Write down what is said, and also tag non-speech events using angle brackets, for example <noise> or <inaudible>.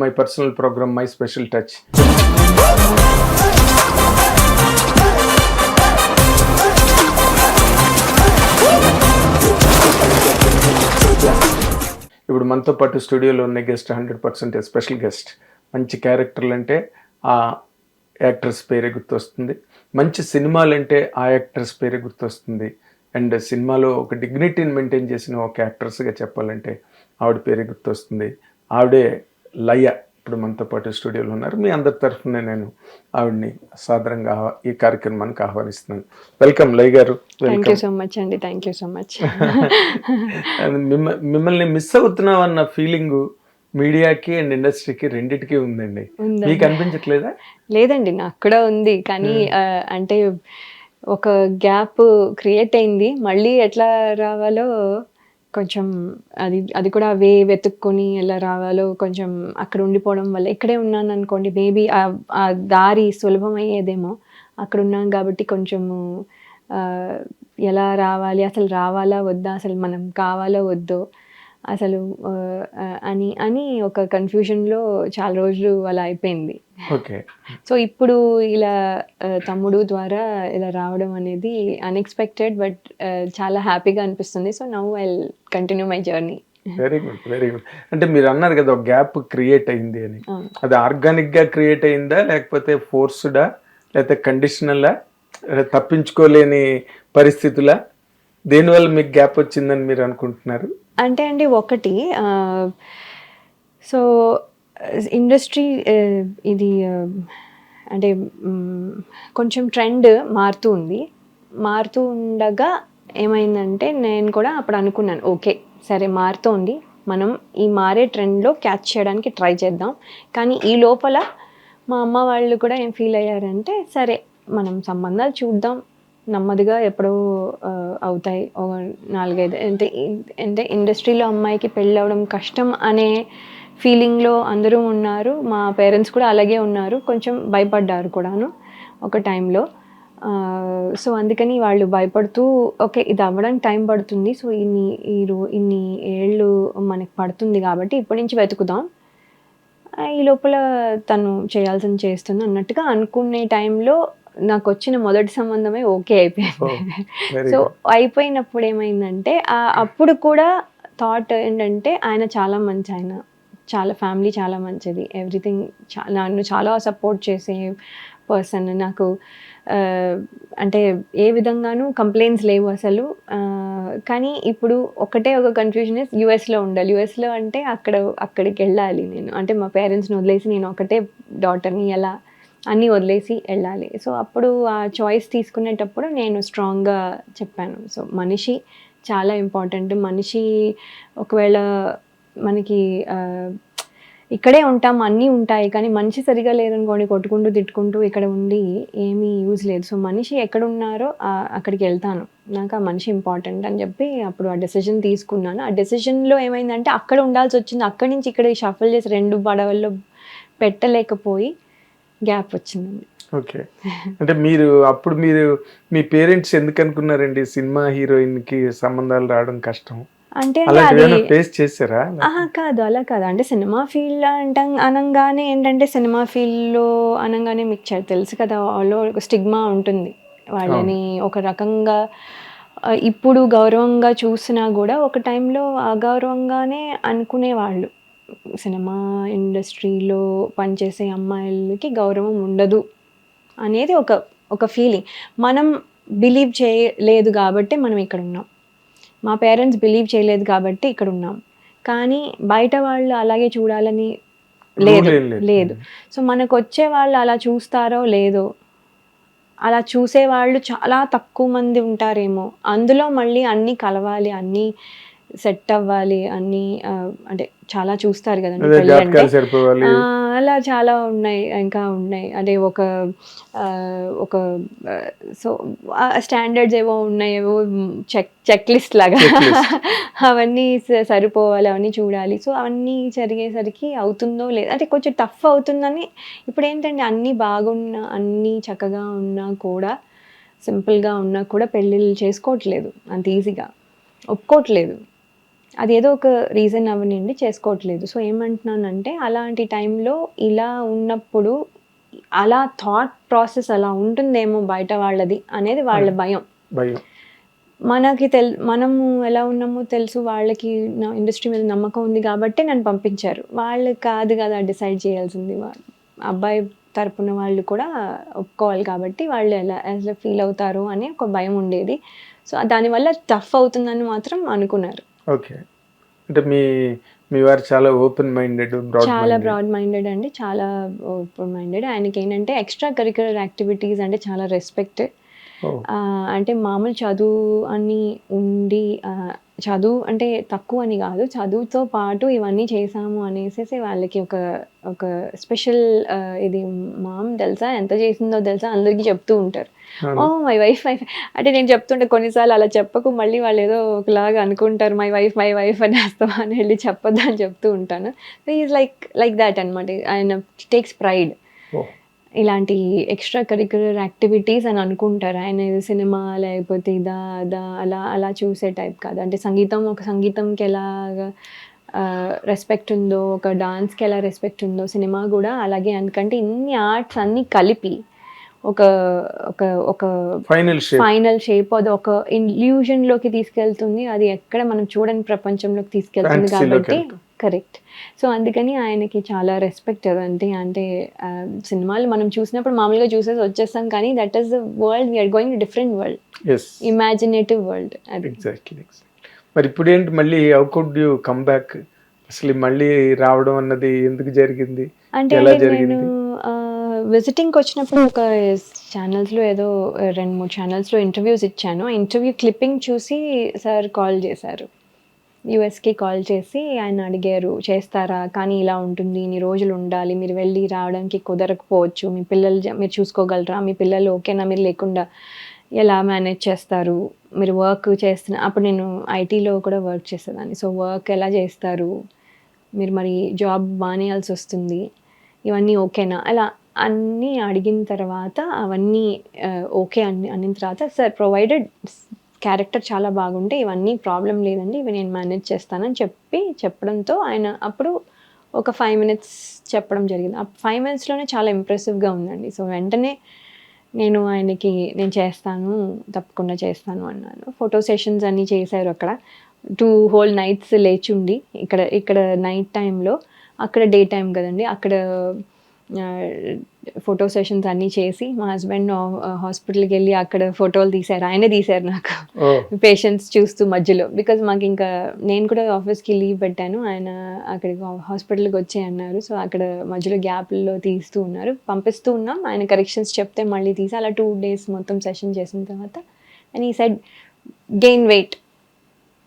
My personal program my special touch ఇప్పుడు మనతో పాటు స్టూడియోలో ఉన్న guest hundred percent special guest మంచి క్యారెక్టర్లు అంటే ఆ యాక్టర్స్ పేరే గుర్తొస్తుంది. మంచి సినిమాలు అంటే ఆ యాక్టర్స్ పేరే గుర్తొస్తుంది. అండ్ సినిమాలో ఒక డిగ్నిటీని మెయింటైన్ చేసిన ఒక యాక్టర్స్గా చెప్పాలంటే ఆవిడ పేరే గుర్తొస్తుంది. ఆవిడే లయ ఇప్పుడు మనతో పాటు స్టూడియోలో ఉన్నారు. మీ అందరి తరఫున నేను ఆవిడ్ని ఆహ్వా- ఈ కార్యక్రమానికి ఆహ్వానిస్తున్నాను. వెల్కమ్ లయ గారు. థ్యాంక్ యూ సో మచ్ అండి. థ్యాంక్ యూ సో మచ్ మిమ్మల్ని మిస్ అవుతున్నాం అన్న ఫీలింగ్ మీడియాకి అండ్ ఇండస్ట్రీకి రెండిటికి ఉందండి. మీకు అనిపించట్లేదా? లేదండి నాకు కూడా ఉంది. కానీ అంటే ఒక గ్యాప్ క్రియేట్ అయింది. మళ్ళీ ఎట్లా రావాలో కొంచెం అది అది కూడా వే వెతుక్కొని ఎలా రావాలో కొంచెం అక్కడ ఉండిపోవడం వల్ల ఇక్కడే ఉన్నాను అనుకోండి మేబీ ఆ దారి సులభం అయ్యేదేమో అక్కడ ఉన్నాం కాబట్టి కొంచెము ఎలా రావాలి అసలు రావాలా వద్దా అసలు మనం కావాలో వద్దో అసలు అని అని ఒక కన్ఫ్యూజన్లో చాలా రోజులు అలా అయిపోయింది. ఓకే. సో ఇప్పుడు ఇలా తమ్ముడు ద్వారా ఇలా రావడం అనేది అన్ఎక్స్పెక్టెడ్ బట్ చాలా హ్యాపీగా అనిపిస్తుంది. So now I continue my journey very good very good అంటే మీరు అన్నారు కదా ఒక గ్యాప్ క్రియేట్ అయింది అని. అది ఆర్గానిక్గా క్రియేట్ అయిందా లేకపోతే ఫోర్స్డా లేకపోతే కండిషనలా తప్పించుకోలేని పరిస్థితులా? దేనివల్ల మీకు గ్యాప్ వచ్చిందని మీరు అనుకుంటున్నారు? అంటే అండి ఒకటి సో ఇండస్ట్రీ ఇది అంటే కొంచెం ట్రెండ్ మారుతూ ఉంది. మారుతూ ఉండగా ఏమైందంటే నేను కూడా అప్పుడు అనుకున్నాను ఓకే సరే మారుతోంది. మనం ఈ మారే ట్రెండ్లో క్యాచ్ చేయడానికి ట్రై చేద్దాం. కానీ ఈ లోపల మా అమ్మ వాళ్ళు కూడా ఏం ఫీల్ అయ్యారంటే సరే మనం సంబంధాలు చూద్దాం. నెమ్మదిగా ఎప్పుడో అవుతాయి. ఒక నాలుగైదు అంటే అంటే ఇండస్ట్రీలో అమ్మాయికి పెళ్ళి అవ్వడం కష్టం అనే ఫీలింగ్లో అందరూ ఉన్నారు. మా పేరెంట్స్ కూడా అలాగే ఉన్నారు. కొంచెం భయపడ్డారు కూడాను ఒక టైంలో. సో అందుకని వాళ్ళు భయపడుతూ ఓకే ఇది అవ్వడానికి టైం పడుతుంది. సో ఇన్ని ఈ రో ఇన్ని ఏళ్ళు మనకి పడుతుంది కాబట్టి ఇప్పటి నుంచి వెతుకుదాం. ఈ లోపల తను చేయాల్సింది చేస్తుంది అన్నట్టుగా అనుకునే టైంలో నాకు వచ్చిన మొదటి సంబంధమే ఓకే అయిపోయింది. సో అయిపోయినప్పుడు ఏమైందంటే ఆ అప్పుడు కూడా థాట్ ఏంటంటే ఆయన చాలా మంచి ఆయన చాలా ఫ్యామిలీ చాలా మంచిది. ఎవ్రీథింగ్ నన్ను చాలా సపోర్ట్ చేసే పర్సన్ నాకు అంటే ఏ విధంగానూ కంప్లైంట్స్ లేవు అసలు. కానీ ఇప్పుడు ఒకటే ఒక కన్ఫ్యూజన్ ఇస్ యూఎస్లో ఉండాలి. యూఎస్లో అంటే అక్కడ అక్కడికి వెళ్ళాలి నేను. అంటే మా పేరెంట్స్ని వదిలేసి నేను ఒకటే డాటర్ని ఎలా అన్నీ వదిలేసి వెళ్ళాలి. సో అప్పుడు ఆ చాయిస్ తీసుకునేటప్పుడు నేను స్ట్రాంగ్గా చెప్పాను. సో మనిషి చాలా ఇంపార్టెంట్ మనిషి ఒకవేళ మనకి ఇక్కడే ఉంటాం అన్నీ ఉంటాయి కానీ మనిషి సరిగా లేదనుకోండి కొట్టుకుంటూ తిట్టుకుంటూ ఇక్కడ ఉండి ఏమీ యూజ్ లేదు. సో మనిషి ఎక్కడ ఉన్నారో అక్కడికి వెళ్తాను. నాకు ఆ మనిషి ఇంపార్టెంట్ అని చెప్పి అప్పుడు ఆ డెసిషన్ తీసుకున్నాను. ఆ డెసిషన్లో ఏమైందంటే అక్కడ ఉండాల్సి వచ్చింది. అక్కడి నుంచి ఇక్కడ షఫల్ చేసి రెండు పడవల్లో పెట్టలేకపోయి గ్యాప్ వచ్చిందండి. ఓకే. అంటే మీరు అప్పుడు మీరు మీ పేరెంట్స్ ఎందుకు అనుకున్నారండి సినిమా హీరోయిన్కి సంబంధాలు రావడం కష్టం? అంటే ఫేస్ ఆహా కాదు అలా కాదు. అంటే సినిమా ఫీల్డ్ అంటాం అనగానే ఏంటంటే సినిమా ఫీల్డ్లో అనగానే మీకు తెలుసు కదా వాళ్ళు ఒక స్టిగ్మా ఉంటుంది. వాళ్ళని ఒక రకంగా ఇప్పుడు గౌరవంగా చూసినా కూడా ఒక టైంలో అగౌరవంగానే అనుకునేవాళ్ళు. సినిమా ఇండస్ట్రీలో పనిచేసే అమ్మాయిలకి గౌరవం ఉండదు అనేది ఒక ఒక ఫీలింగ్ మనం బిలీవ్ చేయలేదు కాబట్టి మనం ఇక్కడ ఉన్నాం. మా పేరెంట్స్ బిలీవ్ చేయలేదు కాబట్టి ఇక్కడ ఉన్నాం. కానీ బయట వాళ్ళు అలాగే చూడాలని లేదు. లేదు. సో మనకు వచ్చే వాళ్ళు అలా చూస్తారో లేదో అలా చూసే వాళ్ళు చాలా తక్కువ మంది ఉంటారేమో. అందులో మళ్ళీ అన్నీ కలవాలి అన్నీ సెట్ అవ్వాలి అన్నీ అంటే చాలా చూస్తారు కదండి అంటే. అలా చాలా ఉన్నాయి ఇంకా ఉన్నాయి. అదే ఒక ఒక సో స్టాండర్డ్స్ ఏవో ఉన్నాయి ఏవో చెక్ చెక్ లిస్ట్ లాగా. <laughs> అవన్నీ సరిపోవాలి అవన్నీ చూడాలి. సో అవన్నీ జరిగేసరికి అవుతుందో లేదు అంటే కొంచెం టఫ్ అవుతుందని ఇప్పుడు ఏంటంటే అన్నీ బాగున్నా అన్నీ చక్కగా ఉన్నా కూడా సింపుల్గా ఉన్నా కూడా పెళ్ళిళ్ళు చేసుకోవట్లేదు. అంత ఈజీగా ఒప్పుకోవట్లేదు. అదేదో ఒక రీజన్ అవనండి చేసుకోవట్లేదు. సో ఏమంటున్నానంటే అలాంటి టైంలో ఇలా ఉన్నప్పుడు అలా థాట్ ప్రాసెస్ అలా ఉంటుందేమో బయట వాళ్ళది అనేది వాళ్ళ భయం. భయం. మనకి తెల్ మనము ఎలా ఉన్నామో తెలుసు వాళ్ళకి నా ఇండస్ట్రీ మీద నమ్మకం ఉంది కాబట్టి నన్ను పంపించారు. వాళ్ళు కాదు కదా డిసైడ్ చేయాల్సింది. వాళ్ళు అబ్బాయి తరపున వాళ్ళు కూడా ఒప్పుకోవాలి కాబట్టి వాళ్ళు ఎలా ఎలా ఫీల్ అవుతారు అని ఒక భయం ఉండేది. సో దానివల్ల టఫ్ అవుతుందని మాత్రం అనుకున్నారు. ఓకే. అంటే మీ మీ వారు చాలా ఓపెన్ మైండెడ్ బ్రాడ్ చాలా బ్రాడ్ మైండెడ్ అండి. చాలా ఓపెన్ మైండెడ్ ఆయనకి ఏంటంటే ఎక్స్ట్రా కరిక్యులర్ యాక్టివిటీస్ అంటే చాలా రెస్పెక్ట్. అంటే మామూలు చదువు అని ఉండి చదువు అంటే తక్కువ అని కాదు. చదువుతో పాటు ఇవన్నీ చేసాము అనేసి వాళ్ళకి ఒక ఒక స్పెషల్ ఇది మామ్ తెలుసా? ఎంత చేసిందో తెలుసా? అందరికీ చెప్తూ ఉంటారు. ఓ మై వైఫ్ వైఫ్ అంటే నేను చెప్తుంటే కొన్నిసార్లు అలా చెప్పకు మళ్ళీ వాళ్ళు ఏదో ఒకలాగా అనుకుంటారు మై వైఫ్ మై వైఫ్ అని వేస్తావా అని వెళ్ళి చెప్పొద్దు అని చెప్తూ ఉంటాను. ఈజ్ లైక్ లైక్ దాట్ అనమాట ఆయన టేక్స్ ప్రైడ్ ఇలాంటి ఎక్స్ట్రా కరిక్యులర్ యాక్టివిటీస్ అని అనుకుంటారు. ఆయన సినిమా లేకపోతే ఇదా అదా అలా అలా చూసే టైప్ కాదు. అంటే సంగీతం ఒక సంగీతంకి ఎలాగా రెస్పెక్ట్ ఉందో ఒక డాన్స్కి ఎలా రెస్పెక్ట్ ఉందో సినిమా కూడా అలాగే. ఎందుకంటే ఇన్ని ఆర్ట్స్ అన్నీ కలిపి ఒక ఒక ఒక ఫైనల్ ఫైనల్ షేప్ అది ఒక illusion లోకి తీసుకెళ్తుంది. అది ఎక్కడ మనం చూడని ప్రపంచంలోకి తీసుకెళ్తుంది కాబట్టి. కరెక్ట్ సో అందుకని ఆయనకి చాలా రెస్పెక్ట్ అదంటే అంటే సినిమాలు మనం చూసినప్పుడు మామూలుగా చూసేసి వచ్చేస్తాం కానీ that is the world we are going different world imaginative world మరి ఇప్పుడు ఏంటి మళ్ళీ how could you come back అసలు మళ్ళీ రావడం అన్నది ఎందుకు జరిగింది? అంటే ఎలా అంటే జరిగింది? విజిటింగ్కి వచ్చినప్పుడు ఒక ఛానల్స్లో ఏదో రెండు మూడు ఛానల్స్లో ఇంటర్వ్యూస్ ఇచ్చాను. ఆ ఇంటర్వ్యూ క్లిప్పింగ్ చూసి సార్ కాల్ చేశారు. యుఎస్కి కాల్ చేసి ఆయన అడిగారు చేస్తారా? కానీ ఇలా ఉంటుంది ఇన్ని రోజులు ఉండాలి మీరు వెళ్ళి రావడానికి కుదరకపోవచ్చు మీ పిల్లలు మీరు చూసుకోగలరా? మీ పిల్లలు ఓకేనా? మీరు లేకుండా ఎలా మేనేజ్ చేస్తారు? మీరు వర్క్ చేస్తున్న అప్పుడు నేను ఐటీలో కూడా వర్క్ చేసేదాన్ని. సో వర్క్ ఎలా చేస్తారు? మీరు మరి జాబ్ మానేయాల్సి వస్తుంది. ఇవన్నీ ఓకేనా? అలా అన్నీ అడిగిన తర్వాత అవన్నీ ఓకే అని అన్న తర్వాత సార్ ప్రొవైడెడ్ క్యారెక్టర్ చాలా బాగుంటే ఇవన్నీ ప్రాబ్లం లేదండి ఇవి నేను మేనేజ్ చేస్తానని చెప్పి చెప్పడంతో ఆయన అప్పుడు ఒక ఫైవ్ మినిట్స్ చెప్పడం జరిగింది. ఆ ఫైవ్ మినిట్స్లోనే చాలా ఇంప్రెసివ్గా ఉందండి. సో వెంటనే నేను ఆయనకి నేను చేస్తాను తప్పకుండా చేస్తాను అన్నాను. ఫోటో సెషన్స్ అన్నీ చేశారు అక్కడ. టూ హోల్ నైట్స్ లేచుండి ఇక్కడ ఇక్కడ నైట్ టైంలో అక్కడ డే టైం కదండి అక్కడ ఫోటో సెషన్స్ అన్నీ చేసి మా హస్బెండ్ హాస్పిటల్కి వెళ్ళి అక్కడ ఫోటోలు తీశారు. ఆయనే తీశారు నాకు. పేషెంట్స్ చూస్తూ మధ్యలో. బికాజ్ మాకు ఇంకా నేను కూడా ఆఫీస్కి లీవ్ పెట్టాను. ఆయన అక్కడికి హాస్పిటల్కి వచ్చే అన్నారు. సో అక్కడ మధ్యలో గ్యాప్లో తీస్తూ ఉన్నారు. పంపిస్తూ ఉన్నాం. ఆయన కరెక్షన్స్ చెప్తే మళ్ళీ తీసి అలా టూ డేస్ మొత్తం సెషన్ చేసిన తర్వాత అండ్ ఈ సైడ్ గెయిన్ వెయిట్